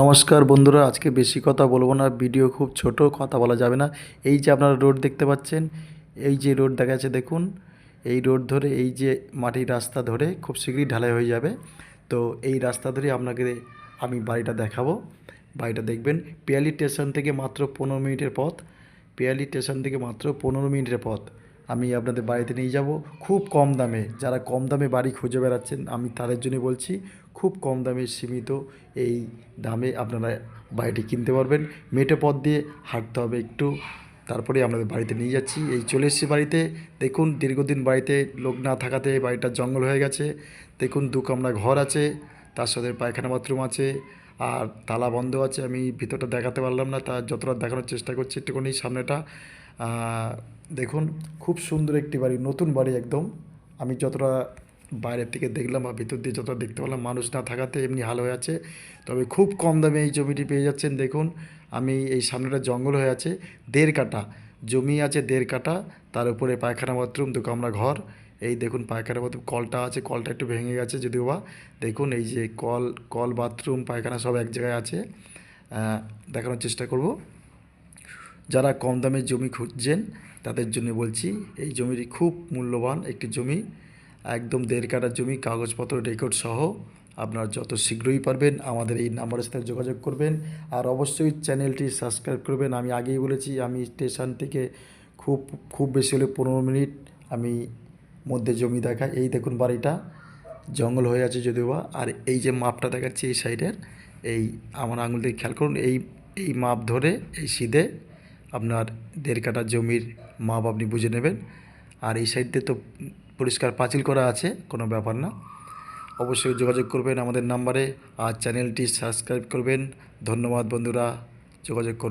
নমস্কার বন্ধুরা, আজকে বেশি কথা বলব না, ভিডিও খুব ছোট, কথা বলা যাবে না। এই যে আপনারা রোড দেখতে পাচ্ছেন, এই যে রোড দেখা যাচ্ছে, দেখুন, এই রোড ধরে, এই যে মাটির রাস্তা ধরে খুব শীঘ্রই ঢালাই হয়ে যাবে। তো এই রাস্তা ধরে আপনাকে আমি বাড়িটা দেখাবো। বাড়িটা দেখবেন, পিয়ালি স্টেশন থেকে মাত্র পনেরো মিনিটের পথ, পিয়ালি স্টেশন থেকে মাত্র পনেরো মিনিটের পথ। আমি আপনাদের বাড়িতে নিয়ে যাব। খুব কম দামে, যারা কম দামে বাড়ি খুঁজে বেড়াচ্ছেন, আমি তাদের জন্য বলছি, খুব কম দামে সীমিত এই দামে আপনারা বাড়িটি কিনতে পারবেন। মেটে পথ দিয়ে হাঁটতে হবে একটু। তারপরে আপনাদের বাড়িতে নিয়ে যাচ্ছি। এই চলে এসেছি বাড়িতে। দেখুন, দীর্ঘদিন বাড়িতে লোক না থাকাতে বাড়িটা জঙ্গল হয়ে গেছে। দেখুন, দু কামরা ঘর আছে, তার সাথে পায়খানা বাথরুম আছে, আর তালা বন্ধ আছে। আমি ভিতরটা দেখাতে পারলাম না তা যতটা দেখানোর চেষ্টা করছি একটুখানি সামনেটা। দেখুন, খুব সুন্দর একটি বাড়ি, নতুন বাড়ি একদম। আমি যতটা বাইরের থেকে দেখলাম বা ভিতর দিয়ে যতটা দেখতে পেলাম, মানুষ না থাকাতে এমনি হাল হয়ে আছে। তবে খুব কম দামে এই জমিটি পেয়ে যাচ্ছেন। দেখুন, আমি এই সামনেটা জঙ্গল হয়ে আছে, দেড় কাটা জমি আছে দেড় কাটা তার উপরে পায়খানা বাথরুম, দু কামরা ঘর। এই দেখুন, পায়খানা বাথরুম, কলটা আছে, কলটা একটু ভেঙে গেছে যদিও বা। দেখুন, এই যে কল কল, বাথরুম, পায়খানা সব এক জায়গায় আছে। দেখানোর চেষ্টা করব। যারা কম দামে জমি খুঁজছেন, তাদের জন্য বলছি, এই জমিটি খুব মূল্যবান একটি জমি, একদম দেড় কাটার জমি, কাগজপত্র রেকর্ড সহ। আপনার যত শীঘ্রই পারবেন আমাদের এই নাম্বারের সাথে যোগাযোগ করবেন। আর অবশ্যই চ্যানেলটি সাবস্ক্রাইব করবেন। আমি আগেই বলেছি, আমি স্টেশন থেকে খুব খুব বেশি হলে পনেরো মিনিট আমি মধ্যে জমি দেখাই। এই দেখুন বাড়িটা, জঙ্গল হয়ে আছে যদিও বা। আর এই যে মাপটা দেখাচ্ছি এই সাইডের, এই আমার আঙুল দিয়ে খেয়াল করুন, এই এই মাপ ধরে, এই সিধে আপনার দেড় কাটা জমির মাপ আপনি বুঝে নেবেন। আর এই সাইড তো পরিষ্কার পাঁচিল করা আছে, কোনো ব্যাপার না। অবশ্যই যোগাযোগ করবেন আমাদের নাম্বারে আর চ্যানেলটি সাবস্ক্রাইব করবেন। ধন্যবাদ বন্ধুরা, যোগাযোগ করুন।